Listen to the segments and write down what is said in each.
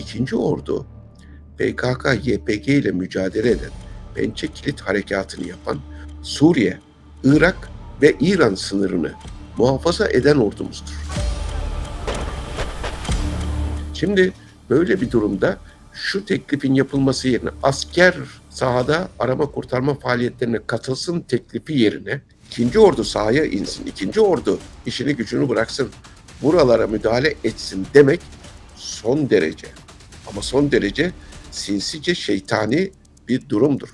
ikinci ordu PKK-YPG ile mücadele eden Pençe Kilit Harekatı'nı yapan Suriye, Irak ve İran sınırını muhafaza eden ordumuzdur. Şimdi böyle bir durumda şu teklifin yapılması yerine asker sahada arama kurtarma faaliyetlerine katılsın teklifi yerine ikinci ordu sahaya insin, ikinci ordu işini gücünü bıraksın, buralara müdahale etsin demek son derece ama son derece sinsice şeytani bir durumdur.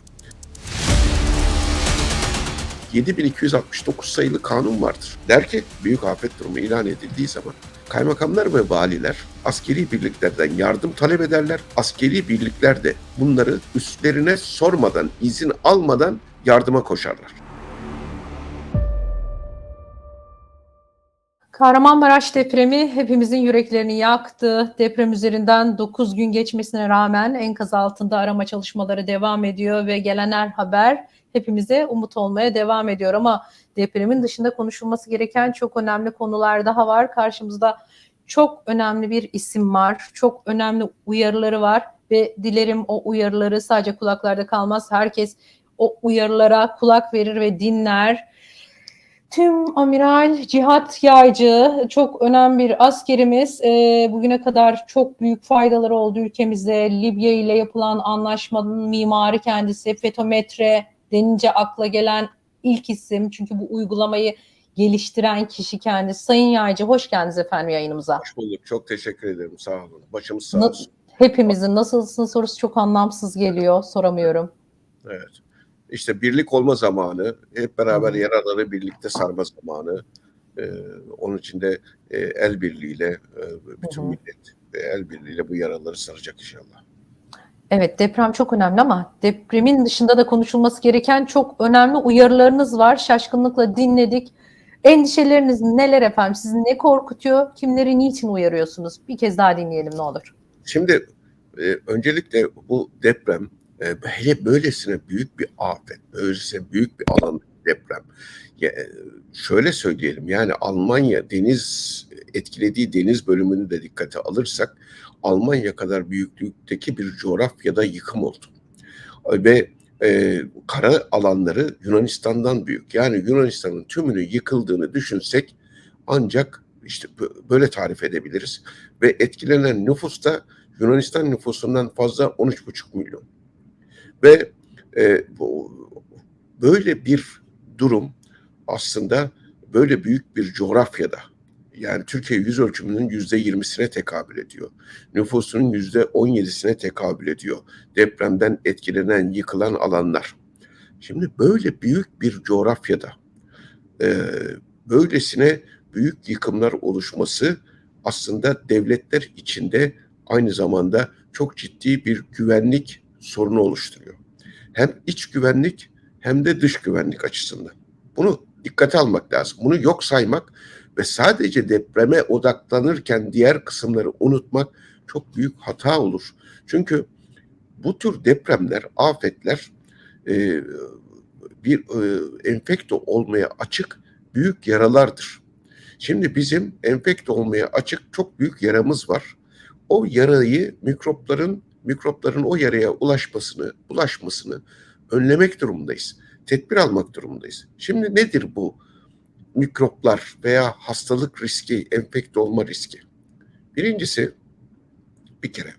7269 sayılı kanun vardır. Der ki büyük afet durumu ilan edildiği zaman kaymakamlar ve valiler askeri birliklerden yardım talep ederler. Askeri birlikler de bunları üstlerine sormadan, izin almadan yardıma koşarlar. Kahramanmaraş depremi hepimizin yüreklerini yaktı. Deprem üzerinden 9 gün geçmesine rağmen enkaz altında arama çalışmaları devam ediyor ve gelen her haber hepimize umut olmaya devam ediyor. Ama depremin dışında konuşulması gereken çok önemli konular daha var. Karşımızda çok önemli bir isim var. Çok önemli uyarıları var ve dilerim o uyarıları sadece kulaklarda kalmaz. Herkes o uyarılara kulak verir ve dinler. Tüm Amiral Cihat Yaycı çok önemli bir askerimiz. E, bugüne kadar çok büyük faydaları oldu ülkemize. Libya ile yapılan anlaşmanın mimarı kendisi. Fetometre denince akla gelen ilk isim. Çünkü bu uygulamayı geliştiren kişi kendisi. Sayın Yaycı hoş geldiniz efendim yayınımıza. Hoş bulduk. Çok teşekkür ederim. Sağ olun. Başımız sağ Na- olsun. Hepimizin nasılsın sorusu çok anlamsız geliyor. Soramıyorum. Evet. İşte birlik olma zamanı, hep beraber yaraları birlikte sarma zamanı. Ee, onun için de e, el birliğiyle e, bütün Hı hı. millet e, el birliğiyle bu yaraları saracak inşallah. Evet deprem çok önemli ama depremin dışında da konuşulması gereken çok önemli uyarılarınız var. Şaşkınlıkla dinledik. Endişeleriniz neler efendim? Sizi ne korkutuyor? Kimleri niçin uyarıyorsunuz? Bir kez daha dinleyelim ne olur. Şimdi e, öncelikle bu deprem e, hele böylesine büyük bir afet, böylesine büyük bir alan deprem. Ya, şöyle söyleyelim yani Almanya deniz etkilediği deniz bölümünü de dikkate alırsak Almanya kadar büyüklükteki bir coğrafyada yıkım oldu. Ve e, kara alanları Yunanistan'dan büyük. Yani Yunanistan'ın tümünü yıkıldığını düşünsek ancak işte bö- böyle tarif edebiliriz. Ve etkilenen nüfus da Yunanistan nüfusundan fazla 13,5 milyon. Ve e, bu, böyle bir durum aslında böyle büyük bir coğrafyada yani Türkiye yüz ölçümünün yüzde yirmisine tekabül ediyor. Nüfusunun yüzde on yedisine tekabül ediyor. Depremden etkilenen, yıkılan alanlar. Şimdi böyle büyük bir coğrafyada e, böylesine büyük yıkımlar oluşması aslında devletler içinde aynı zamanda çok ciddi bir güvenlik sorunu oluşturuyor. Hem iç güvenlik hem de dış güvenlik açısından. Bunu dikkate almak lazım. Bunu yok saymak ve sadece depreme odaklanırken diğer kısımları unutmak çok büyük hata olur. Çünkü bu tür depremler, afetler e, bir e, enfekte olmaya açık büyük yaralardır. Şimdi bizim enfekte olmaya açık çok büyük yaramız var. O yarayı mikropların mikropların o yaraya ulaşmasını, bulaşmasını önlemek durumundayız. Tedbir almak durumundayız. Şimdi nedir bu mikroplar veya hastalık riski, enfekte olma riski? Birincisi bir kere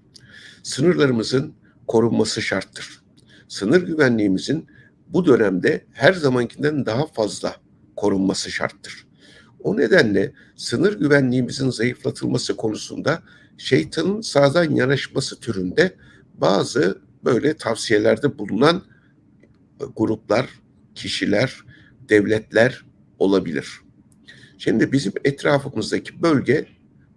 sınırlarımızın korunması şarttır. Sınır güvenliğimizin bu dönemde her zamankinden daha fazla korunması şarttır. O nedenle sınır güvenliğimizin zayıflatılması konusunda şeytanın sağdan yanaşması türünde bazı böyle tavsiyelerde bulunan gruplar, kişiler, devletler olabilir. Şimdi bizim etrafımızdaki bölge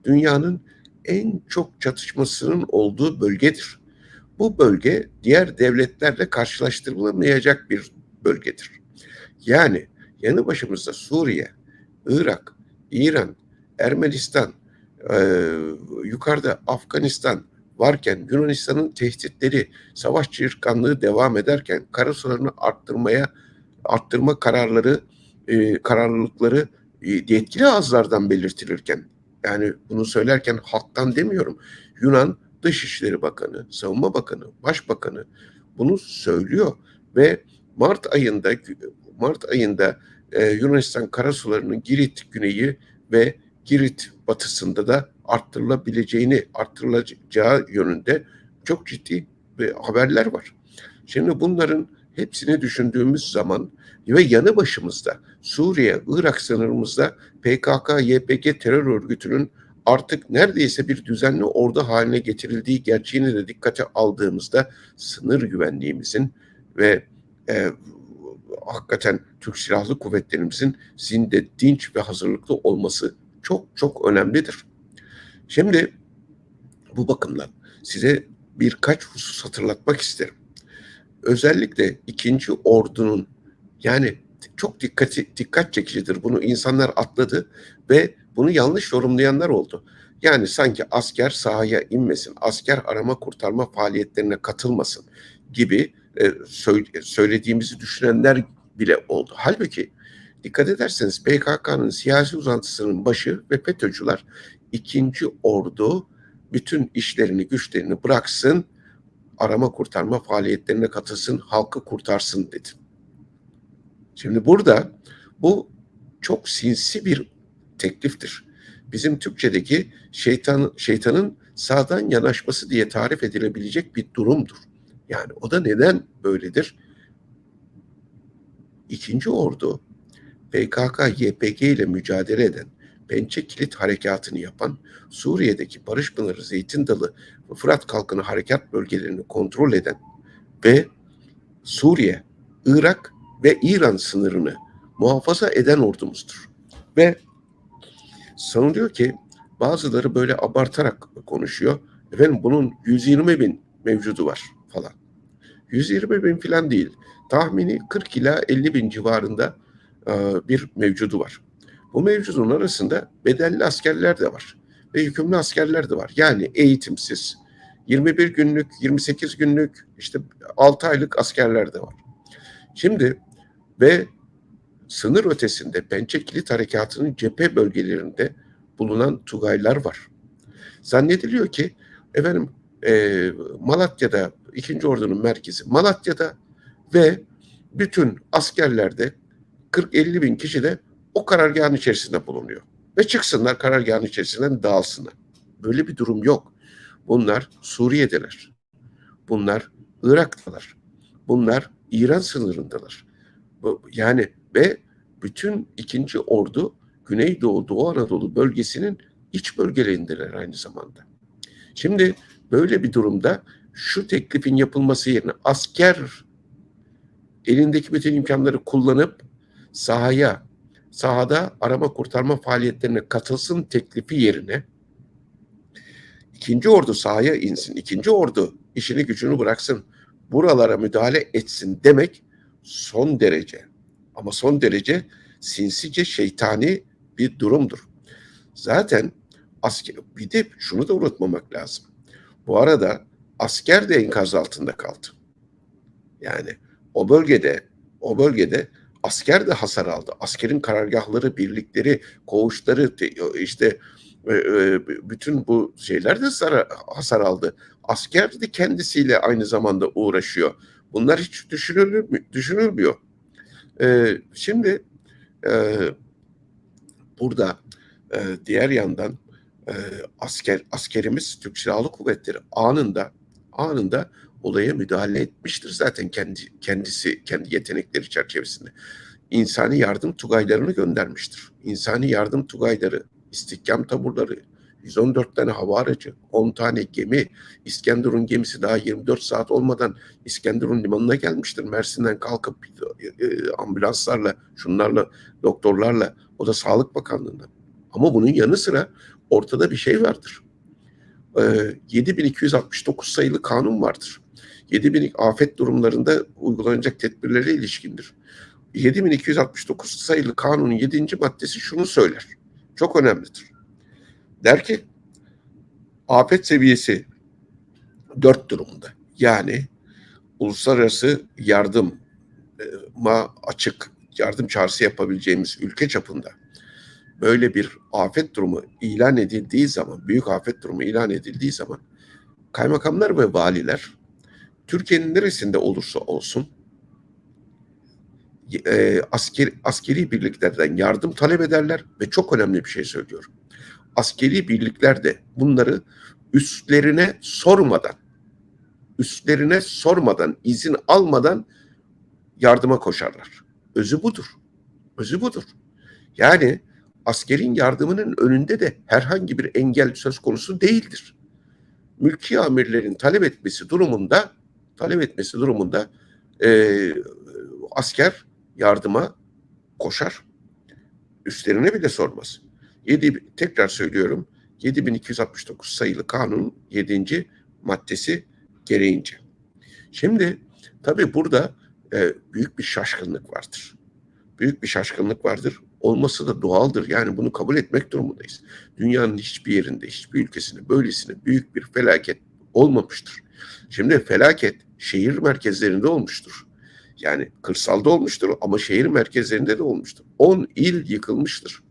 dünyanın en çok çatışmasının olduğu bölgedir. Bu bölge diğer devletlerle karşılaştırılamayacak bir bölgedir. Yani yanı başımızda Suriye, Irak, İran, Ermenistan, e, yukarıda Afganistan varken Yunanistan'ın tehditleri, savaş çığırtkanlığı devam ederken karasularını arttırmaya arttırma kararları, e, kararlılıkları e, yetkili ağızlardan belirtilirken yani bunu söylerken halktan demiyorum. Yunan Dışişleri Bakanı, Savunma Bakanı, Başbakanı bunu söylüyor ve Mart ayında Mart ayında e, Yunanistan karasularının Girit güneyi ve Girit batısında da arttırılabileceğini, arttırılacağı yönünde çok ciddi haberler var. Şimdi bunların hepsini düşündüğümüz zaman ve yanı başımızda Suriye, Irak sınırımızda PKK, YPG terör örgütünün artık neredeyse bir düzenli ordu haline getirildiği gerçeğini de dikkate aldığımızda sınır güvenliğimizin ve e, hakikaten Türk Silahlı Kuvvetlerimizin zinde, dinç ve hazırlıklı olması çok çok önemlidir. Şimdi bu bakımdan size birkaç husus hatırlatmak isterim. Özellikle ikinci ordunun yani çok dikkati, dikkat çekicidir. Bunu insanlar atladı ve bunu yanlış yorumlayanlar oldu. Yani sanki asker sahaya inmesin, asker arama kurtarma faaliyetlerine katılmasın gibi e, söylediğimizi düşünenler bile oldu. Halbuki dikkat ederseniz PKK'nın siyasi uzantısının başı ve FETÖ'cüler ikinci ordu bütün işlerini güçlerini bıraksın, arama kurtarma faaliyetlerine katılsın, halkı kurtarsın dedi. Şimdi burada bu çok sinsi bir tekliftir. Bizim Türkçedeki şeytan, şeytanın sağdan yanaşması diye tarif edilebilecek bir durumdur. Yani o da neden böyledir? İkinci ordu PKK, YPG ile mücadele eden, Pençe Kilit Harekatı'nı yapan, Suriye'deki Barış Pınarı, Zeytin Dalı ve Fırat Kalkını harekat bölgelerini kontrol eden ve Suriye, Irak ve İran sınırını muhafaza eden ordumuzdur. Ve sanılıyor ki bazıları böyle abartarak konuşuyor. Efendim bunun 120 bin mevcudu var falan. 120 bin falan değil. Tahmini 40 ila 50 bin civarında bir mevcudu var. Bu mevcudun arasında bedelli askerler de var ve hükümlü askerler de var. Yani eğitimsiz, 21 günlük, 28 günlük, işte 6 aylık askerler de var. Şimdi ve sınır ötesinde Pençe Kilit Harekatı'nın cephe bölgelerinde bulunan Tugaylar var. Zannediliyor ki efendim e, Malatya'da ikinci ordunun merkezi Malatya'da ve bütün askerlerde 40-50 bin kişi de o karargahın içerisinde bulunuyor. Ve çıksınlar karargahın içerisinden dağılsınlar. Böyle bir durum yok. Bunlar Suriye'deler. Bunlar Irak'talar. Bunlar İran sınırındalar. Yani ve bütün ikinci ordu Güneydoğu Doğu Anadolu bölgesinin iç bölgelerindeler aynı zamanda. Şimdi böyle bir durumda şu teklifin yapılması yerine asker elindeki bütün imkanları kullanıp sahaya, sahada arama kurtarma faaliyetlerine katılsın teklifi yerine ikinci ordu sahaya insin, ikinci ordu işini gücünü bıraksın, buralara müdahale etsin demek son derece ama son derece sinsice şeytani bir durumdur. Zaten asker, bir de şunu da unutmamak lazım. Bu arada asker de enkaz altında kaldı. Yani o bölgede o bölgede asker de hasar aldı. Askerin karargahları, birlikleri, koğuşları işte e, e, bütün bu şeyler de hasar aldı. Asker de kendisiyle aynı zamanda uğraşıyor. Bunlar hiç düşünülmüyor. düşünülmüyor. Ee, şimdi e, burada diğer yandan asker askerimiz Türk Silahlı Kuvvetleri anında anında olaya müdahale etmiştir zaten kendi kendisi kendi yetenekleri çerçevesinde. İnsani yardım tugaylarını göndermiştir. İnsani yardım tugayları, istikam taburları, 114 tane hava aracı, 10 tane gemi, İskenderun gemisi daha 24 saat olmadan İskenderun limanına gelmiştir. Mersin'den kalkıp e, e, ambulanslarla, şunlarla, doktorlarla, o da Sağlık Bakanlığı'ndan. Ama bunun yanı sıra ortada bir şey vardır. E, 7269 sayılı kanun vardır. 7000 afet durumlarında uygulanacak tedbirlere ilişkindir. 7269 sayılı kanunun 7. maddesi şunu söyler. Çok önemlidir. Der ki afet seviyesi 4 durumunda. Yani uluslararası yardıma açık yardım çağrısı yapabileceğimiz ülke çapında böyle bir afet durumu ilan edildiği zaman, büyük afet durumu ilan edildiği zaman kaymakamlar ve valiler Türkiye'nin neresinde olursa olsun e, askeri, askeri birliklerden yardım talep ederler ve çok önemli bir şey söylüyorum. Askeri birlikler de bunları üstlerine sormadan, üstlerine sormadan, izin almadan yardıma koşarlar. Özü budur. Özü budur. Yani askerin yardımının önünde de herhangi bir engel söz konusu değildir. Mülki amirlerin talep etmesi durumunda talep etmesi durumunda e, asker yardıma koşar. Üstlerine bile sormaz. 7, tekrar söylüyorum 7269 sayılı kanunun 7. maddesi gereğince. Şimdi tabii burada e, büyük bir şaşkınlık vardır. Büyük bir şaşkınlık vardır. Olması da doğaldır. Yani bunu kabul etmek durumundayız. Dünyanın hiçbir yerinde, hiçbir ülkesinde böylesine büyük bir felaket olmamıştır. Şimdi felaket şehir merkezlerinde olmuştur. Yani kırsalda olmuştur ama şehir merkezlerinde de olmuştur. 10 il yıkılmıştır.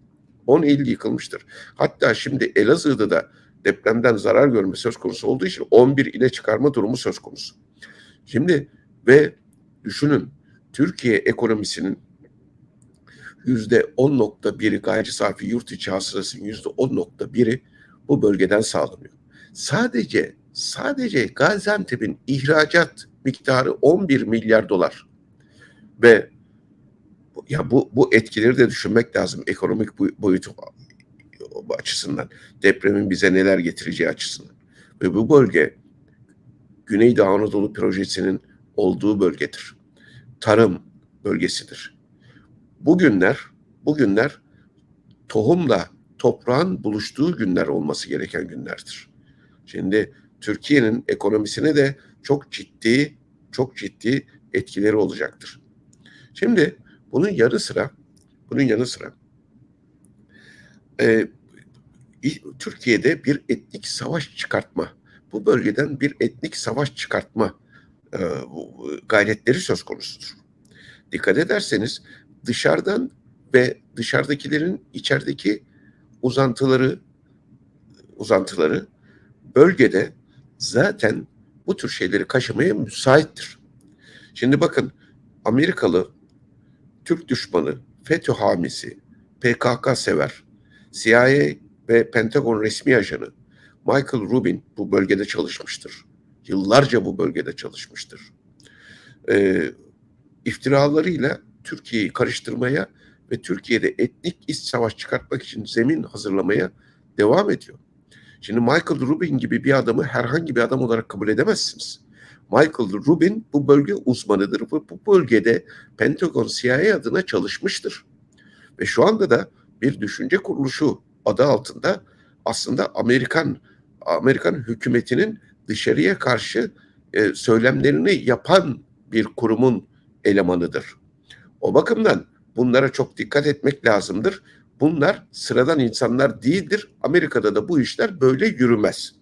10 il yıkılmıştır. Hatta şimdi Elazığ'da da depremden zarar görme söz konusu olduğu için 11 ile çıkarma durumu söz konusu. Şimdi ve düşünün Türkiye ekonomisinin yüzde 10.1'i gayri safi yurt içi hasılasının yüzde 10.1'i bu bölgeden sağlanıyor. Sadece sadece Gaziantep'in ihracat miktarı 11 milyar dolar ve ya bu bu etkileri de düşünmek lazım ekonomik boyutu açısından depremin bize neler getireceği açısından ve bu bölge Güneydoğu Anadolu projesinin olduğu bölgedir. Tarım bölgesidir. Bugünler bugünler tohumla toprağın buluştuğu günler olması gereken günlerdir. Şimdi Türkiye'nin ekonomisine de çok ciddi çok ciddi etkileri olacaktır. Şimdi bunun yanı sıra bunun yanı sıra e, Türkiye'de bir etnik savaş çıkartma, bu bölgeden bir etnik savaş çıkartma e, gayretleri söz konusudur. Dikkat ederseniz dışarıdan ve dışarıdakilerin içerideki uzantıları uzantıları bölgede zaten bu tür şeyleri kaşımaya müsaittir. Şimdi bakın Amerikalı, Türk düşmanı, FETÖ hamisi, PKK sever, CIA ve Pentagon resmi ajanı Michael Rubin bu bölgede çalışmıştır. Yıllarca bu bölgede çalışmıştır. Ee, iftiralarıyla Türkiye'yi karıştırmaya ve Türkiye'de etnik iç savaş çıkartmak için zemin hazırlamaya devam ediyor. Şimdi Michael Rubin gibi bir adamı herhangi bir adam olarak kabul edemezsiniz. Michael Rubin bu bölge uzmanıdır ve bu bölgede Pentagon CIA adına çalışmıştır. Ve şu anda da bir düşünce kuruluşu adı altında aslında Amerikan Amerikan hükümetinin dışarıya karşı e, söylemlerini yapan bir kurumun elemanıdır. O bakımdan bunlara çok dikkat etmek lazımdır. Bunlar sıradan insanlar değildir. Amerika'da da bu işler böyle yürümez.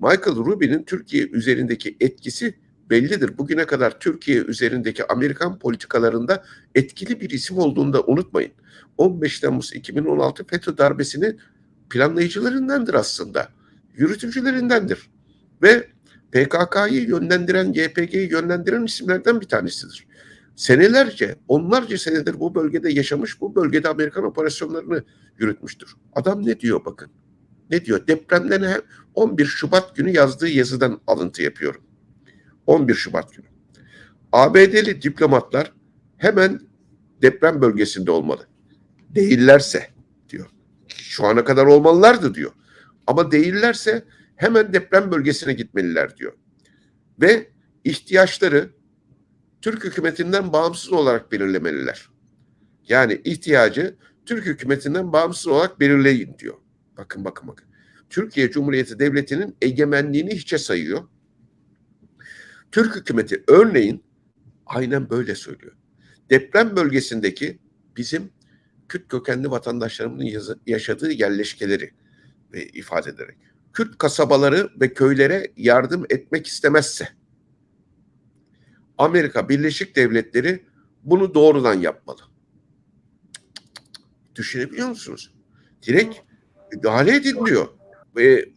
Michael Rubin'in Türkiye üzerindeki etkisi bellidir. Bugüne kadar Türkiye üzerindeki Amerikan politikalarında etkili bir isim olduğunu da unutmayın. 15 Temmuz 2016 FETÖ darbesinin planlayıcılarındandır aslında. Yürütücülerindendir. Ve PKK'yı yönlendiren, YPG'yi yönlendiren isimlerden bir tanesidir. Senelerce, onlarca senedir bu bölgede yaşamış, bu bölgede Amerikan operasyonlarını yürütmüştür. Adam ne diyor bakın. Ne diyor? Depremden 11 Şubat günü yazdığı yazıdan alıntı yapıyorum. 11 Şubat günü. ABD'li diplomatlar hemen deprem bölgesinde olmalı. Değillerse diyor. Şu ana kadar olmalılardı diyor. Ama değillerse hemen deprem bölgesine gitmeliler diyor. Ve ihtiyaçları Türk hükümetinden bağımsız olarak belirlemeliler. Yani ihtiyacı Türk hükümetinden bağımsız olarak belirleyin diyor. Bakın bakın bakın. Türkiye Cumhuriyeti Devleti'nin egemenliğini hiçe sayıyor. Türk hükümeti örneğin aynen böyle söylüyor. Deprem bölgesindeki bizim Kürt kökenli vatandaşlarımızın yaşadığı yerleşkeleri e, ifade ederek Kürt kasabaları ve köylere yardım etmek istemezse Amerika Birleşik Devletleri bunu doğrudan yapmalı. Düşünebiliyor musunuz? Direkt müdahale ediliyor. Ve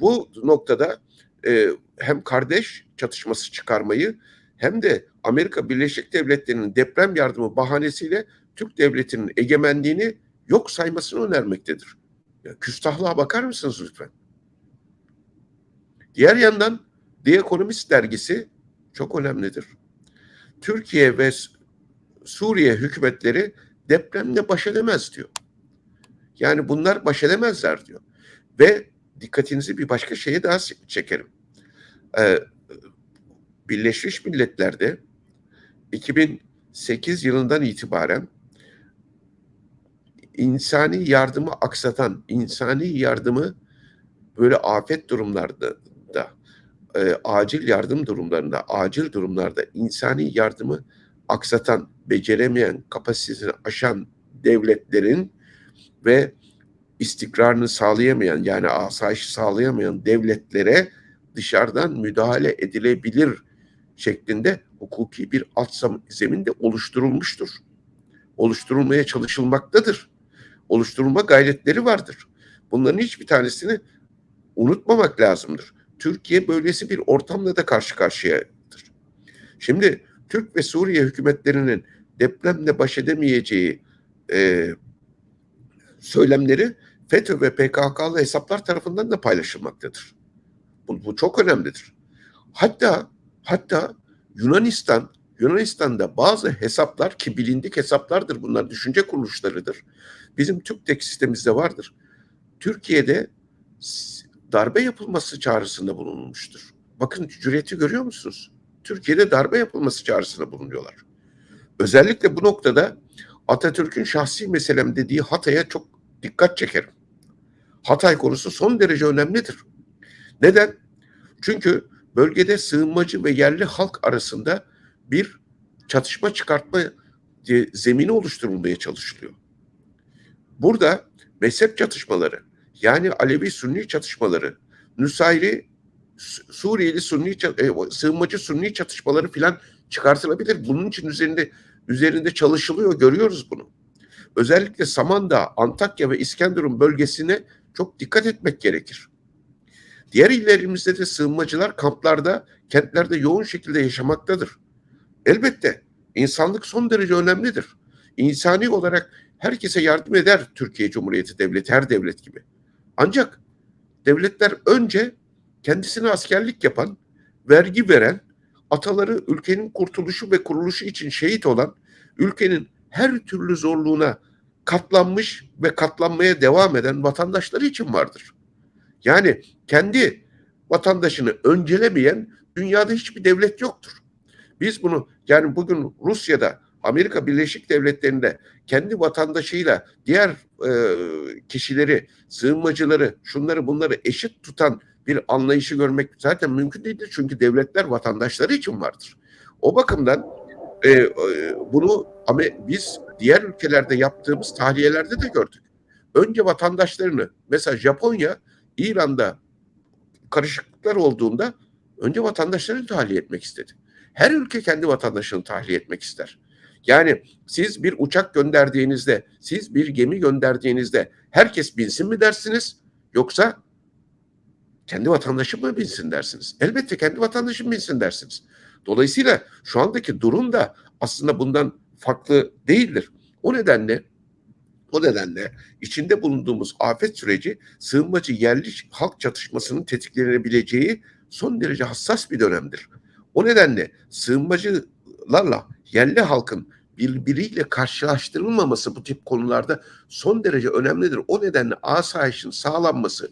bu noktada e, hem kardeş çatışması çıkarmayı hem de Amerika Birleşik Devletleri'nin deprem yardımı bahanesiyle Türk devletinin egemenliğini yok saymasını önermektedir. Ya, küstahlığa bakar mısınız lütfen? Diğer yandan The Economist dergisi çok önemlidir. Türkiye ve Suriye hükümetleri depremle baş edemez diyor. Yani bunlar baş edemezler diyor. Ve dikkatinizi bir başka şeye daha çekerim. Ee, Birleşmiş Milletler'de 2008 yılından itibaren insani yardımı aksatan, insani yardımı böyle afet durumlarda da, e, acil yardım durumlarında, acil durumlarda insani yardımı aksatan, beceremeyen, kapasitesini aşan devletlerin ve istikrarını sağlayamayan yani asayiş sağlayamayan devletlere dışarıdan müdahale edilebilir şeklinde hukuki bir alt zemin de oluşturulmuştur. Oluşturulmaya çalışılmaktadır. Oluşturulma gayretleri vardır. Bunların hiçbir tanesini unutmamak lazımdır. Türkiye böylesi bir ortamla da karşı karşıyadır. Şimdi Türk ve Suriye hükümetlerinin depremle baş edemeyeceği e, söylemleri FETÖ ve PKK'lı hesaplar tarafından da paylaşılmaktadır. Bu, bu çok önemlidir. Hatta hatta Yunanistan Yunanistan'da bazı hesaplar ki bilindik hesaplardır bunlar düşünce kuruluşlarıdır. Bizim TÜKTEK sistemimizde vardır. Türkiye'de darbe yapılması çağrısında bulunmuştur. Bakın cüreti görüyor musunuz? Türkiye'de darbe yapılması çağrısında bulunuyorlar. Özellikle bu noktada Atatürk'ün şahsi meselem dediği Hatay'a çok dikkat çekerim. Hatay konusu son derece önemlidir. Neden? Çünkü bölgede sığınmacı ve yerli halk arasında bir çatışma çıkartma zemini oluşturulmaya çalışılıyor. Burada mezhep çatışmaları yani Alevi Sünni çatışmaları, Nusayri Suriyeli Sunni e, sığınmacı Sunni çatışmaları filan çıkartılabilir. Bunun için üzerinde üzerinde çalışılıyor. Görüyoruz bunu. Özellikle Samandağ, Antakya ve İskenderun bölgesine çok dikkat etmek gerekir. Diğer illerimizde de sığınmacılar kamplarda, kentlerde yoğun şekilde yaşamaktadır. Elbette insanlık son derece önemlidir. İnsani olarak herkese yardım eder Türkiye Cumhuriyeti Devleti, her devlet gibi. Ancak devletler önce kendisine askerlik yapan, vergi veren, ataları ülkenin kurtuluşu ve kuruluşu için şehit olan, ülkenin her türlü zorluğuna katlanmış ve katlanmaya devam eden vatandaşları için vardır. Yani kendi vatandaşını öncelemeyen dünyada hiçbir devlet yoktur. Biz bunu yani bugün Rusya'da Amerika Birleşik Devletleri'nde kendi vatandaşıyla diğer e, kişileri, sığınmacıları, şunları bunları eşit tutan bir anlayışı görmek zaten mümkün değildir. Çünkü devletler vatandaşları için vardır. O bakımdan e, e, bunu ama biz diğer ülkelerde yaptığımız tahliyelerde de gördük. Önce vatandaşlarını mesela Japonya İran'da karışıklıklar olduğunda önce vatandaşlarını tahliye etmek istedi. Her ülke kendi vatandaşını tahliye etmek ister. Yani siz bir uçak gönderdiğinizde, siz bir gemi gönderdiğinizde herkes binsin mi dersiniz? Yoksa kendi vatandaşım mı binsin dersiniz? Elbette kendi vatandaşım binsin dersiniz. Dolayısıyla şu andaki durum da aslında bundan farklı değildir. O nedenle o nedenle içinde bulunduğumuz afet süreci sığınmacı yerli halk çatışmasının tetiklenebileceği son derece hassas bir dönemdir. O nedenle sığınmacılarla yerli halkın birbiriyle karşılaştırılmaması bu tip konularda son derece önemlidir. O nedenle asayişin sağlanması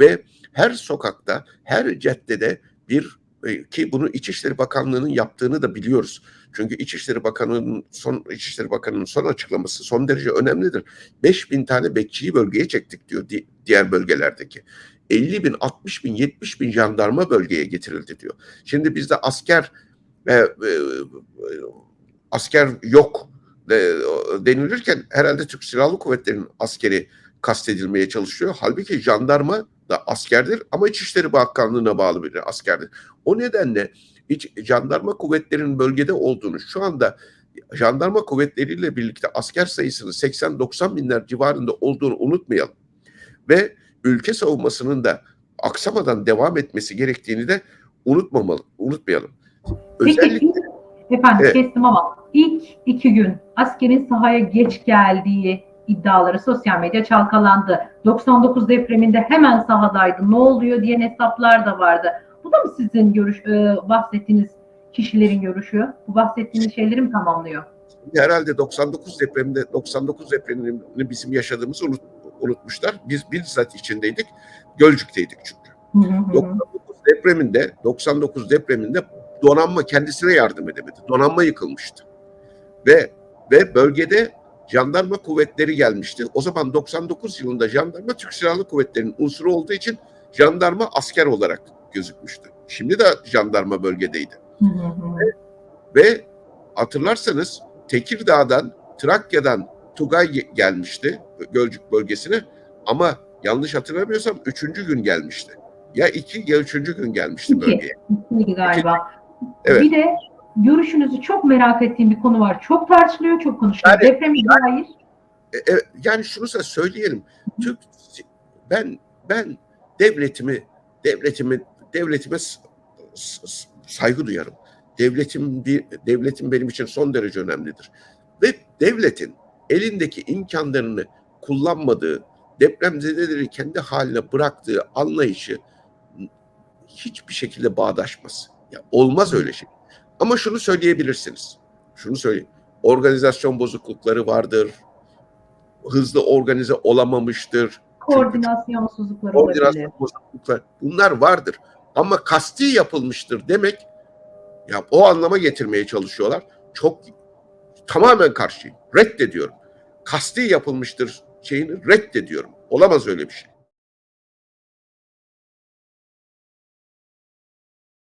ve her sokakta, her caddede bir e, ki bunu İçişleri Bakanlığı'nın yaptığını da biliyoruz. Çünkü İçişleri Bakanı'nın son İçişleri Bakanı'nın son açıklaması son derece önemlidir. 5 bin tane bekçiyi bölgeye çektik diyor di, diğer bölgelerdeki. 50 bin, 60 bin, 70 bin jandarma bölgeye getirildi diyor. Şimdi bizde asker e, e, asker yok e, denilirken herhalde Türk Silahlı Kuvvetleri'nin askeri kastedilmeye çalışıyor. Halbuki jandarma da askerdir ama İçişleri Bakanlığı'na bağlı bir askerdir. O nedenle iç, jandarma kuvvetlerinin bölgede olduğunu şu anda jandarma kuvvetleriyle birlikte asker sayısının 80-90 binler civarında olduğunu unutmayalım. Ve ülke savunmasının da aksamadan devam etmesi gerektiğini de unutmamalı, unutmayalım. Özellikle efendim Evet. kestim ama ilk iki gün askerin sahaya geç geldiği iddiaları sosyal medya çalkalandı. 99 depreminde hemen sahadaydı. Ne oluyor diyen hesaplar da vardı. Bu da mı sizin görüş, e, bahsettiğiniz kişilerin görüşü? Bu bahsettiğiniz şeyleri mi tamamlıyor? herhalde 99 depreminde 99 depremini bizim yaşadığımızı unut, unutmuşlar. Biz bizzat içindeydik. Gölcük'teydik çünkü. Hı hı hı. 99 depreminde 99 depreminde donanma kendisine yardım edemedi. Donanma yıkılmıştı. Ve ve bölgede jandarma kuvvetleri gelmişti. O zaman 99 yılında jandarma Türk Silahlı Kuvvetleri'nin unsuru olduğu için jandarma asker olarak gözükmüştü. Şimdi de jandarma bölgedeydi. Hı hı hı. Ve hatırlarsanız Tekirdağ'dan, Trakya'dan Tugay ge- gelmişti Gölcük bölgesine ama yanlış hatırlamıyorsam üçüncü gün gelmişti. Ya iki ya üçüncü gün gelmişti İki. bölgeye. İkiydi galiba. Evet. Bir de görüşünüzü çok merak ettiğim bir konu var. Çok tartışılıyor, çok konuşuluyor. Yani- Depreme dair. E, e, yani şunu da söyleyelim. Türk ben ben devletimi devletimi devletime saygı duyarım. Devletim bir devletim benim için son derece önemlidir. Ve devletin elindeki imkanlarını kullanmadığı, depremzedeleri kendi haline bıraktığı anlayışı hiçbir şekilde bağdaşmaz. Ya olmaz öyle şey. Ama şunu söyleyebilirsiniz. Şunu söyleyeyim. Organizasyon bozuklukları vardır. Hızlı organize olamamıştır. Koordinasyonsuzluklar olabilir. Koordinasyon bozukluklar bunlar vardır. Ama kasti yapılmıştır demek ya o anlama getirmeye çalışıyorlar. Çok tamamen karşıyım. Reddediyorum. Kasti yapılmıştır şeyini reddediyorum. Olamaz öyle bir şey.